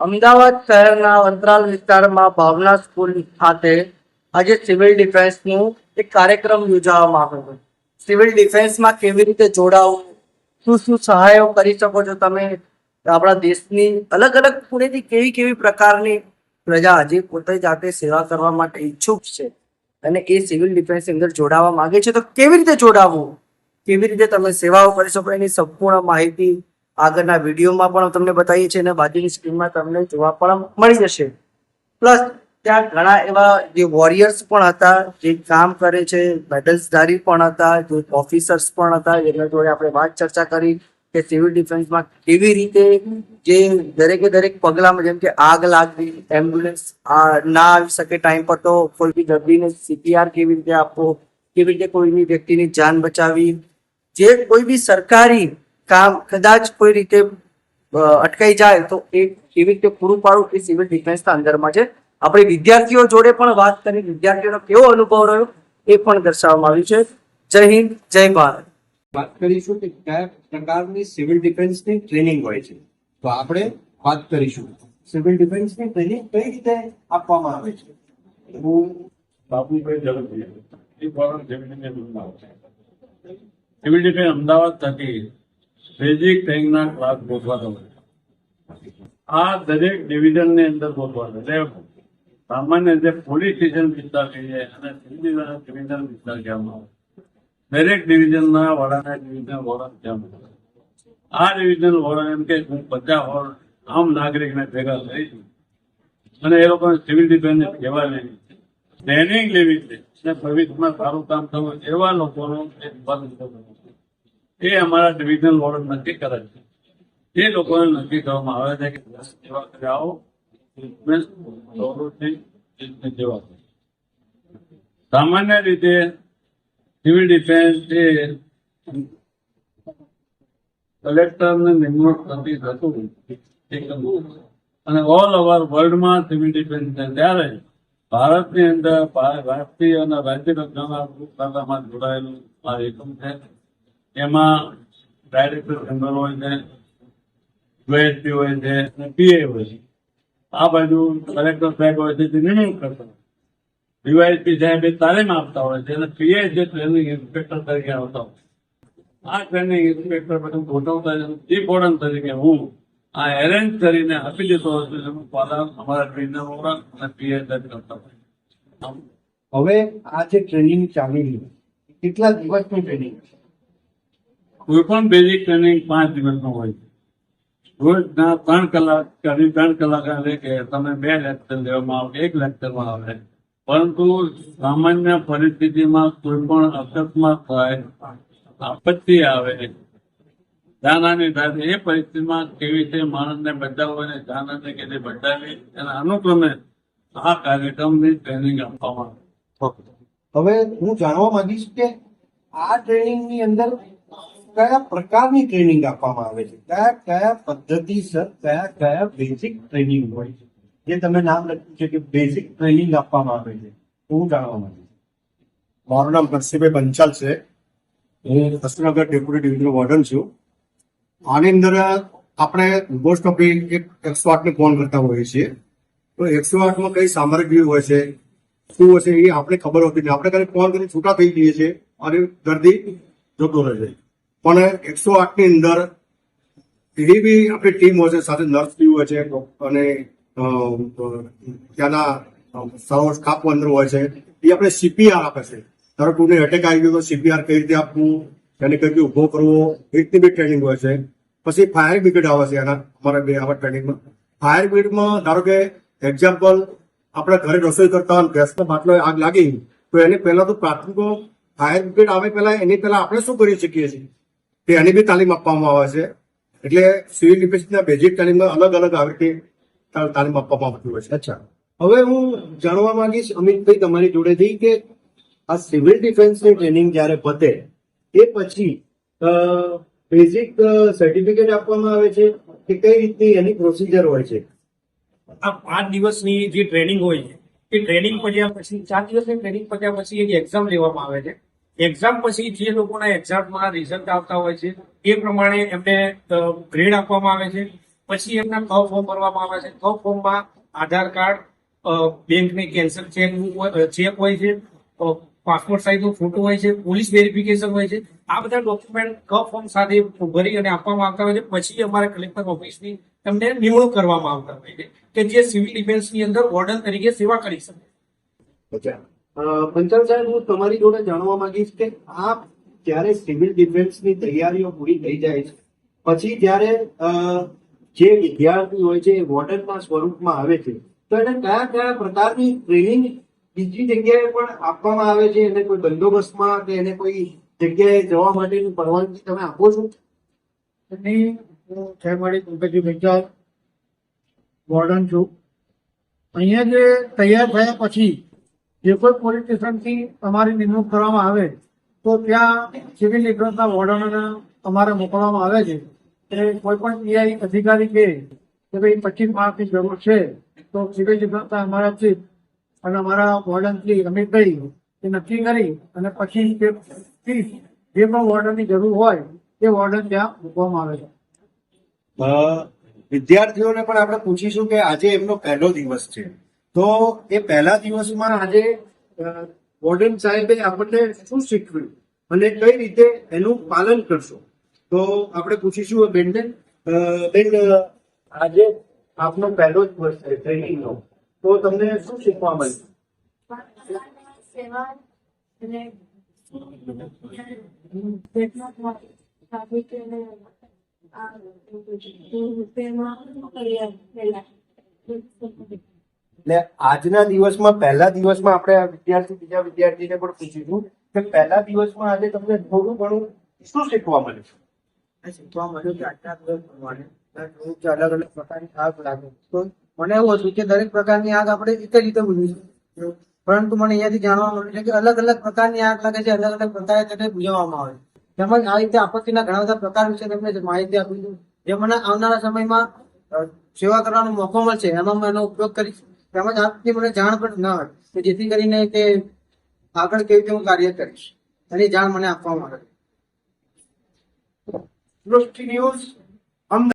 અમદાવાદ શહેરના અંતરાલ વિસ્તારમાં ભાવના સ્કૂલ ખાતે આજે સિવિલ ડિફેન્સનું એક કાર્યક્રમ યોજાવામાં આવ્યો હતો સિવિલ ડિફેન્સમાં કેવી રીતે જોડાવું શું શું સહાયો કરી શકો છો તમે? આપણા દેશની અલગ અલગ ખૂણેથી કેવી કેવી પ્રકારની પ્રજા હજી પોતે જાતે સેવા કરવા માટે ઈચ્છુક છે અને એ સિવિલ ડિફેન્સની અંદર જોડાવા માંગે છે. તો કેવી રીતે જોડાવવું કેવી રીતે તમે સેવાઓ કરી શકો? એની સંપૂર્ણ માહિતી આગળના વિડીયોમાં પણ તમને બતાવીએ છીએ અને બાજુની સ્ક્રીનમાં તમને જોવા પણ મળી જશે. પ્લસ ત્યાં ઘણા એવા જે વોરિયર્સ પણ હતા, જે કામ કરે છે મેડલ્સધારી પણ હતા, જે ઓફિસર્સ પણ હતા એના જોડે આપણે વાત ચર્ચા કરી કે સિવિલ ડિફેન્સમાં કેવી રીતે જે દરેકે દરેક પગલામાં જેમ કે આગ લાગવી એમ્બ્યુલન્સ ના આવી શકે ટાઈમ પર તો કોઈ બી દર્દીને સીપીઆર કેવી રીતે આપવો, કેવી રીતે કોઈ બી વ્યક્તિની જાન બચાવી જે કોઈ બી સરકારી કામ કદાચ કોઈ રીતે અટકાઈ જાય તો એ કેવી રીતે પૂરું પાડવું એ સિવિલ ડિફેન્સના અંદરમાં છે. આપણે વિદ્યાર્થીઓ જોડે પણ વાત કરી વિદ્યાર્થીઓનો કેવો અનુભવ રહ્યો એ પણ દર્શાવવામાં આવ્યું છે. જય હિન્દ જય ભારત. વાત કરીશું કે કયા પ્રકારની સિવિલ ડિફેન્સની ટ્રેનિંગ હોય છે. તો આપણે વાત કરીશું. સિવિલ ડિફેન્સની ટ્રેનિંગ કઈ રીતે આપવામાં આવે છે? હું બાપુભાઈ બનાવું સિવિલ ડિફેન્સ અમદાવાદ થકી બેઝિક ટેન્કના ક્લાસ ગોઠવાતો હોય આ દરેક ડિવિઝનની અંદર ગોઠવાતો એટલે સામાન્ય રીતે પોલીસ સ્ટેશન વિસ્તાર કહીએ અને ડિવિઝન વિસ્તાર કહેવામાં આવે દરેક ડિવિઝનના વડાના ડિવિઝન વોરન કહેવામાં આવે આ ડિવિઝન વોરન એમ કે હું બધા હોર આમ નાગરિકને ભેગા લઈશું અને એ લોકોને સિવિલ ડિફેન્સ કહેવા લેવી ટ્રેનિંગ લેવી છે અને ભવિષ્યમાં સારું કામ થવું એવા લોકોનું એક બંધ. એ અમારા ડિવિઝન વોર્ડ નક્કી કરે છે. એ લોકોને નક્કી કરવામાં આવે છે કે દસ જેવા જેવા સામાન્ય રીતે સિવિલ ડિફેન્સ એ કલેક્ટરને નિમણૂક થતી થતું અને ઓલ ઓવર વર્લ્ડમાં સિવિલ ડિફેન્સ ત્યારે ભારતની અંદર ભારતીય અને રાજ્ય ગ્રુપ જોડાયેલું આ એકમ છે. એમાં ડાયરેક્ટર જનરલ હોય છે યુએસપી હોય છે અને પીએ હોય છે. આ બાજુ કલેક્ટર સાહેબ હોય છે, તે નિમણૂક કરતા ડીવાયસપી સાહેબ એ તાલીમ આપતા હોય છે અને પીએ જે ટ્રેનિંગ ઇન્સ્પેક્ટર તરીકે આવતા હોય આ ટ્રેનિંગ ઇન્સ્પેક્ટર બધું ગોઠવતા ચીફ ઓર્ડન તરીકે હું આ એરેન્જ કરીને આપી દેતો એનું પાલન અમારા ટ્રેનર વોર્ડન અને પીએ કરતા હોય હવે આ જે ટ્રેનિંગ ચાલી રહ્યું કેટલા દિવસની ટ્રેનિંગ કોઈ પણ બેઝિક ટ્રેનિંગ પાંચ દિવસનો હોય છે. રોજના ત્રણ કલાક કરી ત્રણ કલાક આવે કે તમે બે લેક્ચર લેવામાં આવે, એક લેક્ચરમાં આવે. પરંતુ સામાન્ય પરિસ્થિતિમાં કોઈ પણ અકસ્માત થાય, આપત્તિ આવે દાનાની થાય, એ પરિસ્થિતિમાં કેવી રીતે માણસને બચાવવો અને દાનાને કેવી રીતે બચાવવી એના અનુક્રમે આ કાર્યક્રમની ટ્રેનિંગ આપવામાં આવે. હવે હું જાણવા માંગીશ કે આ ટ્રેનિંગની અંદર કયા પ્રકારની ટ્રેનિંગ આપવામાં આવે છે? કયા કયા પદ્ધતિસર કયા કયા બેઝિક ટ્રેનિંગ હોય છે? જે તમે નામ લખ્યું છે કે બેઝિક ટ્રેનિંગ આપવામાં આવે છે હું જાણવા છું. મારું નામ હર્ષિભાઈ પંચાલ છે. હું કસ્તુરનગર ડેપ્યુટી ડિવિઝનલ વોર્ડન છું. આની અંદર આપણે મોસ્ટ ઓફ એક એકસો આઠને ફોન કરતા હોઈએ છીએ. તો એકસો આઠમાં કઈ સામગ્રી હોય છે, શું હશે એ આપણે ખબર હોતી નથી. આપણે ખાલી ફોન કરીને છૂટા થઈ જઈએ છીએ અને દર્દી જતો રહે છે. પણ એકસો આઠની અંદર એવી બી આપણી ટીમ હોય છે, સાથે નર્સ બી હોય છે અને ત્યાંના સારો સ્ટાફ અંદર હોય છે. એ આપણે સીપીઆર આપે છે. ધારો કોઈને એટેક આવી ગયો તો સીપીઆર કઈ રીતે આપવું એને કઈ રીતે ઊભો કરવો, એ રીતની બી ટ્રેનિંગ હોય છે. પછી ફાયર બ્રિગેડ આવે છે એના, અમારા બે આવા ટ્રેનિંગમાં ફાયર બ્રિગેડમાં ધારો કે એક્ઝામ્પલ આપણે ઘરે રસોઈ કરતા ગેસનો બાટલો આગ લાગી, તો એની પહેલા તો પ્રાથમિક ફાયર બ્રિગેડ આવે પહેલા, એની પહેલા આપણે શું કરી શકીએ છીએ? તે એની બી તાલીમ આપવામાં આવે છે. એટલે સિવિલ ડિફેન્સના બેઝિક તાલીમમાં અલગ અલગ આવી રીતે તાલીમ આપવામાં આવતી હોય છે. અચ્છા. હવે હું જાણવા માંગીશ અમિતભાઈ તમારી જોડેથી કે આ સિવિલ ડિફેન્સની ટ્રેનિંગ જ્યારે પતે એ પછી બેઝિક સર્ટિફિકેટ આપવામાં આવે છે કે કઈ રીતની એની પ્રોસિજર હોય છે? આ પાંચ દિવસની જે ટ્રેનિંગ હોય છે એ ટ્રેનિંગ પત્યા પછી ચાર દિવસની ટ્રેનિંગ પત્યા પછી એની એક્ઝામ લેવામાં આવે છે. એક્ઝામ પછી જે લોકોના એક્ઝામમાં રિઝલ્ટ આવતા હોય છે એ પ્રમાણે એમને ગ્રેડ આપવામાં આવે છે. પછી એમના ક ફોર્મ ભરવામાં આવે છે? ક ફોર્મમાં આધાર કાર્ડ બેંકની કેન્સલ ચેક ચેક હોય છે? પાસપોર્ટ સાઇઝનો ફોટો હોય છે? પોલીસ વેરિફિકેશન હોય છે? આ બધા ડોક્યુમેન્ટ ક ફોર્મ સાથે ભરી અને આપવામાં આવતા હોય છે? પછી અમારે કલેક્ટર ઓફિસની તમને નિમણૂક કરવામાં આવતા હોય છે કે જે સિવિલ ડિફેન્સની અંદર વોર્ડન તરીકે સેવા કરી શકે. અ, પંચાલ સાહેબ, હું તમારી જોડે જાણવા માંગીશ કે આપ જ્યારે સિવિલ ડિફેન્સની તૈયારીઓ પૂરી થઈ જાય છે, પછી જ્યારે જે વિદ્યાર્થી હોય છે એ વોર્ડનના સ્વરૂપમાં આવે છે, તો એને કયા કયા પ્રકારની ટ્રેનિંગ બીજી જગ્યાએ પણ આપવામાં આવે છે? એને કોઈ બંદોબસ્તમાં કે એને કોઈ જગ્યાએ જવા માટેની પરવાનગી તમે આપો છો? જયમાળી પંકજી પંચાલ, વોર્ડન છું. અહીંયા જે તૈયાર થયા પછી જે કોઈ પોલીસ સ્ટેશનથી અમારી નિમણૂક કરવામાં આવે, તો ત્યાં સિવિલ ડિફેન્સના વોર્ડનોને અમારે મોકલવામાં આવે છે. એટલે કોઈ પણ પીઆઈ અધિકારી કે કે ભાઈ પચીસ માણસની જરૂર છે, તો સિવિલ ડિફેન્સના અમારા ચીફ અને અમારા વોર્ડન શ્રી અમિતભાઈ એ નક્કી કરી અને પછી જે પણ વોર્ડનની જરૂર હોય તે વોર્ડન ત્યાં મૂકવામાં આવે છે. વિદ્યાર્થીઓને પણ આપણે પૂછીશું કે આજે એમનો પહેલો દિવસ છે. તો એ પહેલા દિવસમાં આજે વોર્ડન સાહેબે આપણને શું શીખવ્યું અને કઈ રીતે એનું પાલન કરશો? તો આપણે પૂછીશું બેનને. બેન આજે આપનો પહેલો જ દિવસ છે ટ્રેનિંગનો. તો તમને શું શીખવા મળ્યું? તેમાં એટલે આજના દિવસમાં, પહેલા દિવસમાં આપણે આ વિદ્યાર્થી, બીજા વિદ્યાર્થીને પણ પૂછીશું કે પહેલા દિવસમાં આજે તમને થોડું ઘણું શું શીખવા મળ્યું શીખવા અલગ અલગ પ્રકારની આગ લાગે. તો મને એવું હતું કે દરેક પ્રકારની આગ આપણે એક રીતે બુઝવી પરંતુ મને અહીંયાથી જાણવા મળ્યું છે કે અલગ અલગ પ્રકારની આગ લાગે છે, અલગ અલગ પ્રકારે તેને બુઝાવવામાં આવે તેમજ આ રીતે આપત્તિના ઘણા બધા પ્રકાર વિશે તમને માહિતી આપી જે મને આવનારા સમયમાં સેવા કરવાનો મોકો મળશે, એમાં હું એનો ઉપયોગ કરીશ. તેમજ આપની મને જાણ પણ ન હતી કે જેથી કરીને તે આગળ કેવી રીતે હું કાર્ય કરીશ, એની જાણ મને આપવામાં આવે. દૃષ્ટિ ન્યૂઝ